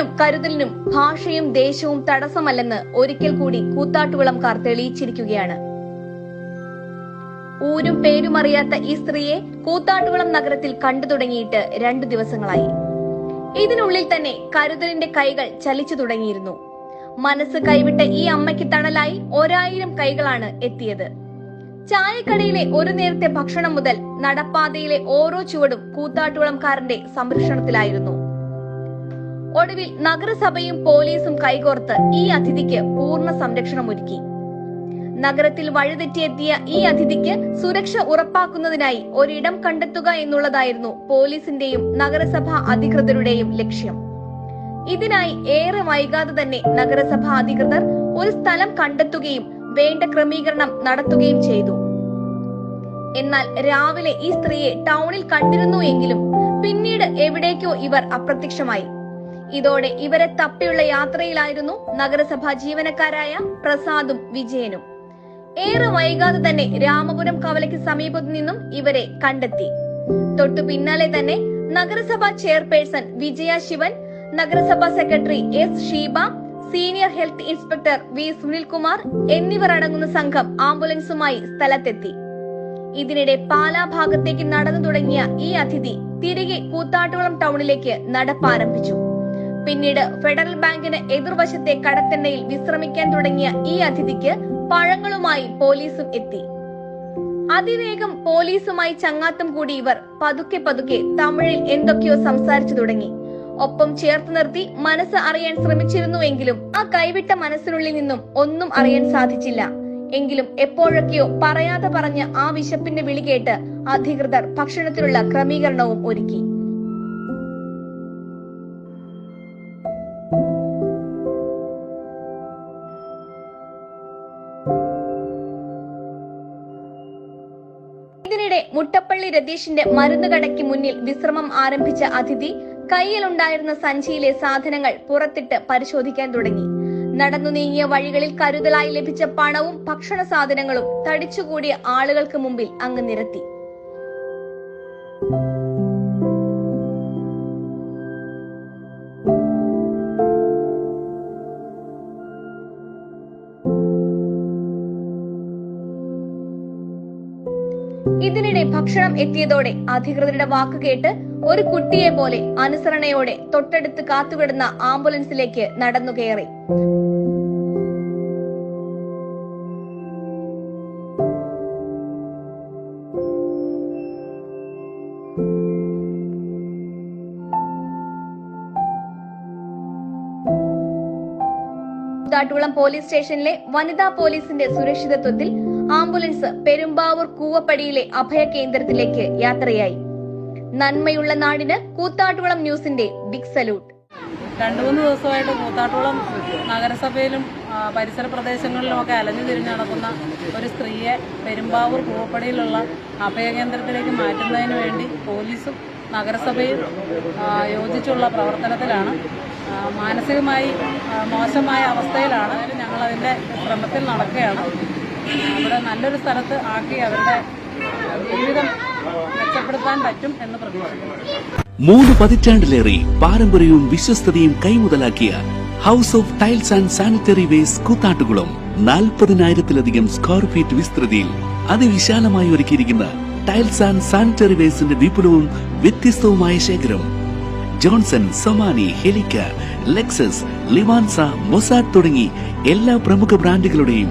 സ്നേഹത്തിനും കരുതലിനും ഭാഷയും ദേശവും തടസ്സമല്ലെന്ന് ഒരിക്കൽ കൂടി കൂത്താട്ടുവിളംകാർ തെളിയിച്ചിരിക്കുകയാണ്. ഊരും പേരുമറിയാത്ത ഈ സ്ത്രീയെ കൂത്താട്ടുകുളം നഗരത്തിൽ കണ്ടു തുടങ്ങിയിട്ട് രണ്ടു ദിവസങ്ങളായി. ഇതിനുള്ളിൽ തന്നെ കരുതലിന്റെ കൈകൾ ചലിച്ചു തുടങ്ങിയിരുന്നു. മനസ്സ് കൈവിട്ട ഈ അമ്മയ്ക്ക് തണലായി ഒരായിരം കൈകളാണ് എത്തിയത്. ചായക്കടയിലെ ഒരു നേരത്തെ ഭക്ഷണം മുതൽ നടപ്പാതയിലെ ഓരോ ചുവടും കൂത്താട്ടുകുളംകാരന്റെ സംരക്ഷണത്തിലായിരുന്നു. ഒടുവിൽ നഗരസഭയും പോലീസും കൈകോർത്ത് ഈ അതിഥിക്ക് പൂർണ സംരക്ഷണം ഒരുക്കി നഗരത്തിൽ വഴിതെറ്റിയെത്തിയ ഈ അതിഥിക്ക് സുരക്ഷ ഉറപ്പാക്കുന്നതിനായി ഒരിടം കണ്ടെത്തുക എന്നുള്ളതായിരുന്നു പോലീസിന്റെയും നഗരസഭാ അധികൃതരുടെയും ലക്ഷ്യം. ഇതിനായി ഏറെ വൈകാതെ തന്നെ നഗരസഭാ അധികൃതർ ഒരു സ്ഥലം കണ്ടെത്തുകയും വേണ്ട ക്രമീകരണം നടത്തുകയും ചെയ്തു. എന്നാൽ രാവിലെ ഈ സ്ത്രീയെ ടൗണിൽ കണ്ടിരുന്നു എങ്കിലും പിന്നീട് എവിടേക്കോ ഇവർ അപ്രത്യക്ഷമായി. ഇതോടെ ഇവരെ തപ്പിയുള്ള യാത്രയിലായിരുന്നു നഗരസഭാ ജീവനക്കാരായ പ്രസാദും വിജയനും. ഏറെ വൈകാതെ തന്നെ രാമപുരം കവലയ്ക്ക് സമീപത്തു നിന്നും ഇവരെ കണ്ടെത്തി. തൊട്ടു പിന്നാലെ തന്നെ നഗരസഭാ ചെയർപേഴ്സൺ വിജയ ശിവൻ നഗരസഭാ secretary S Sheeba senior health inspector V Sunilkumar എന്നിവർ അടങ്ങുന്ന സംഘം ആംബുലൻസുമായി സ്ഥലത്തെത്തി. ഇതിനിടെ പാലാ ഭാഗത്തേക്ക് നടന്നു തുടങ്ങിയ ഈ അതിഥി തിരികെ കൂത്താട്ടുകുളം ടൗണിലേക്ക് നടപ്പാരംഭിച്ചു. പിന്നീട് ഫെഡറൽ ബാങ്കിന് എതിർവശത്തെ കടത്തെണ്ണയിൽ വിശ്രമിക്കാൻ തുടങ്ങിയ ഈ അതിഥിക്ക് പഴങ്ങളുമായി പോലീസും എത്തി. അതിവേഗം പോലീസുമായി ചങ്ങാത്തം കൂടി ഇവർ പതുക്കെ പതുക്കെ തമിഴിൽ എന്തൊക്കെയോ സംസാരിച്ചു തുടങ്ങി. ഒപ്പം ചേർത്ത് നിർത്തി മനസ്സ് അറിയാൻ ശ്രമിച്ചിരുന്നുവെങ്കിലും ആ കൈവിട്ട മനസ്സിനുള്ളിൽ നിന്നും ഒന്നും അറിയാൻ സാധിച്ചില്ല. എങ്കിലും എപ്പോഴൊക്കെയോ പറയാതെ പറഞ്ഞ ആ വിശപ്പിന്റെ വിളി കേട്ട് അധികൃതർ ഭക്ഷണത്തിനുള്ള ക്രമീകരണവും ഒരുക്കി. ഇതിനിടെ മുട്ടപ്പള്ളി രതീഷിന്റെ മരുന്ന് കടയ്ക്ക് മുന്നിൽ വിശ്രമം ആരംഭിച്ച അതിഥി കയ്യിലുണ്ടായിരുന്ന സഞ്ചിയിലെ സാധനങ്ങൾ പുറത്തിട്ട് പരിശോധിക്കാൻ തുടങ്ങി. നടന്നു നീങ്ങിയ വഴികളിൽ കരുതലായി ലഭിച്ച പണവും ഭക്ഷണ സാധനങ്ങളും തടിച്ചുകൂടിയ ആളുകൾക്ക് മുമ്പിൽ അങ്ങ് നിരത്തി. ഇതിനിടെ ഭക്ഷണം എത്തിയതോടെ അധികൃതരുടെ വാക്ക് കേട്ട് ഒരു കുട്ടിയെ പോലെ അനുസരണയോടെ തൊട്ടടുത്ത് കാത്തുകിടന്ന ആംബുലൻസിലേക്ക് നടന്നു കയറി. കൂത്താട്ടുകുളം പോലീസ് സ്റ്റേഷനിലെ വനിതാ പോലീസിന്റെ സുരക്ഷിതത്വത്തിൽ ആംബുലൻസ് പെരുമ്പാവൂർ കൂവപ്പടിയിലെ അഭയ കേന്ദ്രത്തിലേക്ക് യാത്രയായി. നന്മയുള്ള നാടിന് കൂത്താട്ടുകുളം ന്യൂസിന്റെ ബിഗ് സല്യൂട്ട്. രണ്ടു മൂന്ന് ദിവസമായിട്ട് കൂത്താട്ടുളം നഗരസഭയിലും പരിസര പ്രദേശങ്ങളിലുമൊക്കെ അലഞ്ഞു തിരിഞ്ഞ് നടക്കുന്ന ഒരു സ്ത്രീയെ പെരുമ്പാവൂർ കൂവപ്പടിയിലുള്ള അഭയകേന്ദ്രത്തിലേക്ക് മാറ്റുന്നതിന് വേണ്ടി പോലീസും നഗരസഭയും യോജിച്ചുള്ള പ്രവർത്തനത്തിലാണ്. മാനസികമായി മോശമായ അവസ്ഥയിലാണ് ഞങ്ങളതിന്റെ ശ്രമത്തിൽ നടക്കുകയാണ്. അവിടെ നല്ലൊരു സ്ഥലത്ത് ആക്കി അവരുടെ ജീവിതം മെച്ചപ്പെടുത്താൻ പറ്റും എന്ന് പ്രതീക്ഷിക്കുന്നു. മൂന്ന് പതിറ്റാണ്ടിലേറെ പാരമ്പര്യവും വിശ്വസ്തതയും കൈമുതലാക്കിയ house of tiles and sanitary waste Koothattukulam നാൽപ്പതിനായിരത്തിലധികം സ്ക്വയർ ഫീറ്റ് വിസ്തൃതിയിൽ അതിവിശാലമായി ഒരുക്കിയിരിക്കുന്ന ടൈൽസ് ആൻഡ് സാനിറ്ററി വേസിന്റെ വിപുലവും വ്യത്യസ്തവുമായ ശേഖരം. ജോൺസൺ സൊമാനി ഹെലിക്ക ലെക്സസ് ലിവാൻസ മൊസാഡ് തുടങ്ങി എല്ലാ പ്രമുഖ ബ്രാൻഡുകളുടെയും